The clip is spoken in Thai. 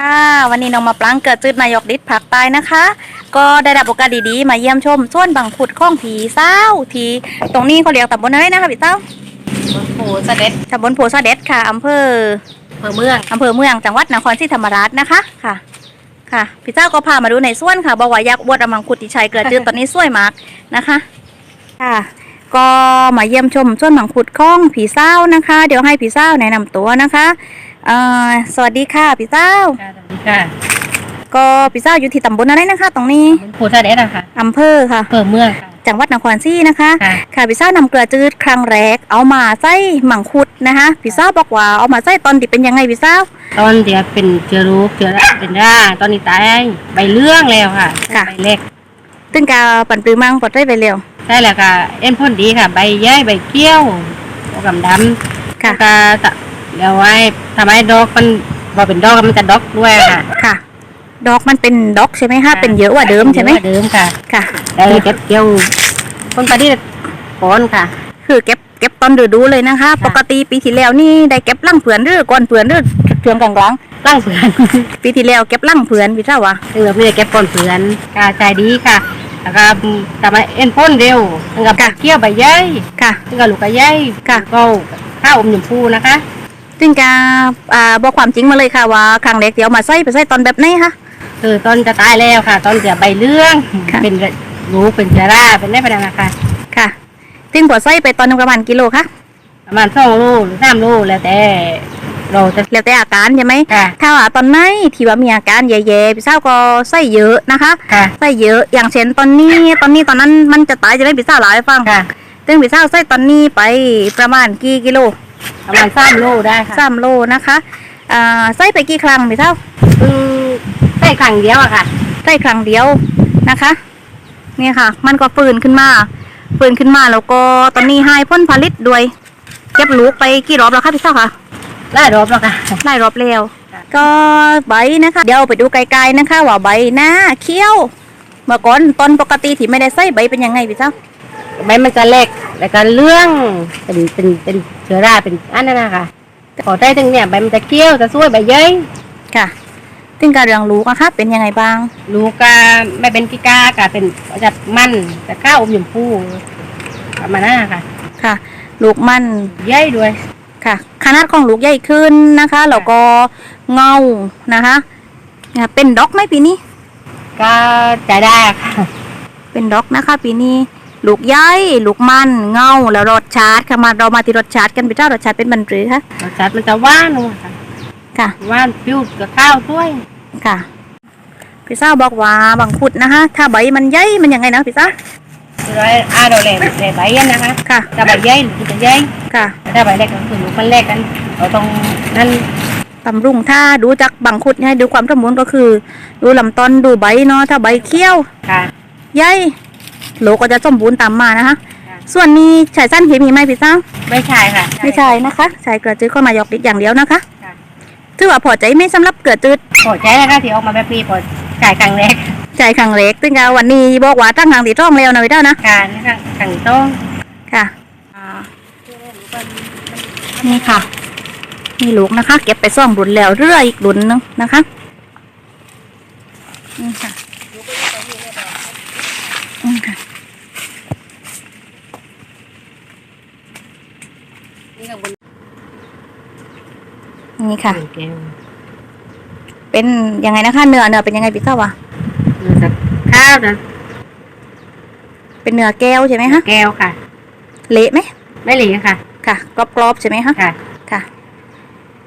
ค่ะวันนี้น้องมาปลังเกิดจืดนายกดิษผักใต้นะคะ ก็ได้รับโอกาสดีๆ มาเยี่ยมชมส่วนบางขุดข้องผีเศร้าทีตรงนี้เขาเรียกตำบลอะไรนะคะพี่เต้าบนโพเด็จตำบลโพสเด็ดค่ะอำเภออำเภอเมืองอำเภอเมืองจังหวัดนครศรีธรรมราชนะคะค่ะค่ะพี่เจ้าก็พามาดูในส่วนค่ะบวายักษ์บวชอมังคุดที่ชัยเกิดจืดตอนนี้สวยมากนะคะค่ะก็มาเยี่ยมชมส่วนมังคุดข้องผีเศร้านะคะ เดี๋ยวให้ผีเศร้าแนะนำตัวนะคะ เอ่อสวัสดีค่ะพี่เจ้า ค่ะสวัสดีค่ะก็พี่เจ้าอยู่ที่ตำบลอะไรนะคะตรงนี้บนโพเสด็จอะค่ะอำเภอค่ะอำเภอเมืองค่ะ จังหวัดนครศรีนะคะ ค่ะ ค่ะพี่เจ้านำเกลือจืดครั้งแรก เอามาใส่หมังคุดนะคะพี่เจ้าบอกว่าเอามาใส่ตอนที่เป็นยังไงพี่เจ้า ตอนเดียวเป็นเชื้อโรคเชื้อราเป็นร่าตอนนี้ตายใบเลื่องแล้วค่ะค่ะ ใบเล็กตึงกาปั่นปลือมังปลดได้ไปเร็วได้แล้วก็เอ็นพ่นดีค่ะ ใบย้ายใบเกี้ยวตัวกำดำค่ะ แล้วก็ตะ เดี๋ยวไว้ทำให้ดอกมันพอเป็นดอกมันจะดอกด้วยค่ะค่ะ ดอกมันเป็นดอกใช่ไหมคะเป็นเยอะกว่าเดิมใช่ไหมเยอะกว่าเดิมค่ะค่ะแล้วเก็บเกี่ยวต้นปฏิก่อนค่ะ คือเก็บเก็บตอนฤดูเลยนะคะ ปกติปีที่แล้วนี่ได้เก็บลั่งเผือนหรือก่อนเผือนหรือเทือมกลางตั้งเผือนๆปีที่แล้วเก็บลั่งเผือนพี่เจ้าวะซึ่งเราไม่ได้เก็บก่อนเผือนกาใจดีค่ะแล้วก็ทำให้เอ็นพ่นเร็วแล้วก็ใบเกี้ยวใบย้ายค่ะซึ่งก็ลูกกระย้ายค่ะ ก็ข้าวอมชมพูนะคะ ตึงกาอ่าบอกความจริงมาเลยค่ะว่าครั้งแรกเดี๋ยวมาใส่ไปใส่ตอนแบบไหนคะ คือต้นจะตายแล้วค่ะต้นจะใบเลื่องค่ะ เป็นรูเป็นเจาราเป็นได้ประดังนะคะค่ะตึงพอใส่ไปตอนหนึงประมาณกิโลคะประมาณสองโลหรือสามโลแล้วแต่เราจะแล้วแต่อาการใช่ไหมค่ะถ้าว่าตอนไหนที่ว่ามีอาการแย่ๆพี่เจ้าก็ใส่เยอะนะคะ ค่ะใส่เยอะอย่างเช่นตอนนี้ตอนนี้ตอนนั้นมันจะตายจะได้พี่เจ้าหลายฟังค่ะซึ่งพี่เจ้าใส่ตอนนี้ไปประมาณกี่กิโล ประมาณสามโลได้ค่ะสามโลนะคะอ่าใส่ไปกี่ครั้งพี่เจ้าอืมใส่ครั้งเดียวอะค่ะใส่ครั้งเดียวนะคะนี่ค่ะ มันก็ฟื้นขึ้นมาฟื้นขึ้นมาแล้วก็ตอนนี้ให้พ้นผลิตด้วยเก็บลูกไปกี่รอบแล้วคะพี่เจ้าคะไล่รอบแล้วค่ะหลายรอบแล้วค่ะก็ใบนะคะ เดี๋ยวไปดูไกลๆนะคะ ว่าใบหน้าเขี้ยวเมื่อก่อนตอนปกติที่ไม่ได้ใส่ใบเป็นยังไงพี่เจ้า ใบมันจะเล็กแล้วก็เลื่องเป็นเป็นเป็นเชื้อราเป็นอันนั้นนะคะพอได้ถึงเนี่ยใบมันจะเกี้ยวจะสวยใบเย้ยค่ะซึ่งการเรียงรู้นะคะเป็นยังไงบ้างลูกก็ไม่เป็นกิกากะเป็นจะมันจะข้าวอมชมพูประมาณนั้นค่ะ ค่ะ ลูกมันเย้ยด้วยค่ะขนาดของลูกใหญ่ขึ้นนะคะแล้วก็เงานะคะเนี่ยเป็นดอกไหมปีนี้ ก็จะได้ค่ะ เป็นดอกนะคะปีนี้ ลูกใหญ่ลูกมันเงาแล้วรสชาติค่ะมาเรามาที่รสชาติกันพี่เจ้ารสชาติเป็นบันปรือค่ะรสชาติมันจะหวานนัวค่ะค่ะหวานปิ้วกับข้าวด้วยค่ะพี่เจ้าบอกว่าบางขุดนะคะถ้าใบมันใหญ่มันยังไงนะพี่เจ้าคือว่าอาโดเลเลใบยันนะคะค่ะถ้าใบเย้ยลูกจะเย้ยค่ะถ้าใบเล็กก็คือลูกมันเล็กกันเราต้องนั่นตำรุงถ้าดูจากบางขุดเนี่ยดูความสมบูรณ์ก็คือ ดูลำต้นดูใบเนาะถ้าใบเขี้ยวค่ะใหญ่ โหลก็จะสมบูรณ์ตามมานะคะค่ะส่วนนี้ใช้สั้นเคมีไหมพี่เจ้าไม่ใช่ค่ะไม่ใช่นะคะใช้เกลือจืดก็มายอกดิดอย่างเดียวนะคะค่ะถือว่าพอใจไหม่สำหรับเกลือจืดพอใจนะคะที่ออกมาแบบนี้พอจ่ายครั้งแรกใจครั้งเล็กซึ่งก็วันนี้บอกว่าตั้งทางตีร่องแล้วนะพี่เจ้านะค่ะนี่ค่ะครั้งต้องค่ะอ่านี่ค่ะนี่ลูกนะคะ เก็บไปซ่องดุนแล้วเรื่อยอีกดุนนึงนะคะนี่ค่ะนี่ค่ะ นี่ข้างบน นี่ค่ะ แก้วเป็นยังไงนะคะเนื้อเนื้อเป็นยังไงพี่เจ้าวะมันจะข้าวนะเป็นเนื้อแก้วใช่ไหมคะแก้วค่ะ เละไหมไม่เหลีค่ะ ค่ะกรอบๆใช่ไหมคะค่ะ